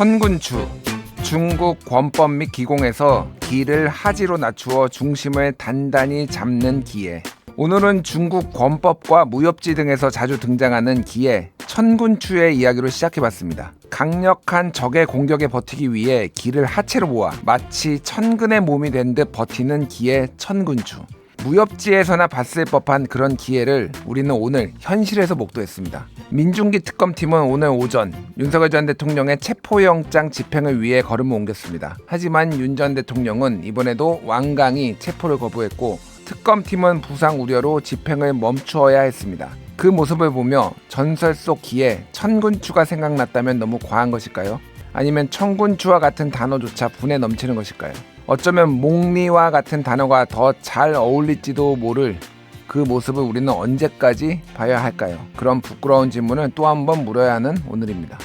천군추 중국 권법 및 기공에서 기를 하지로 낮추어 중심을 단단히 잡는 기에 오늘은 중국 권법과 무협지 등에서 자주 등장하는 기에 천군추의 이야기로 시작해봤습니다. 강력한 적의 공격에 버티기 위해 기를 하체로 모아 마치 천근의 몸이 된 듯 버티는 기의 천군추. 무협지에서나 봤을 법한 그런 기회를 우리는 오늘 현실에서 목도했습니다. 민중기 특검팀은 오늘 오전 윤석열 전 대통령의 체포영장 집행을 위해 걸음을 옮겼습니다. 하지만 윤 전 대통령은 이번에도 완강히 체포를 거부했고 특검팀은 부상 우려로 집행을 멈추어야 했습니다. 그 모습을 보며 전설 속 기에 천군추가 생각났다면 너무 과한 것일까요? 아니면 천군추와 같은 단어조차 분에 넘치는 것일까요? 어쩌면 몽리와 같은 단어가 더 잘 어울릴지도 모를 그 모습을 우리는 언제까지 봐야 할까요? 그런 부끄러운 질문을 또 한 번 물어야 하는 오늘입니다.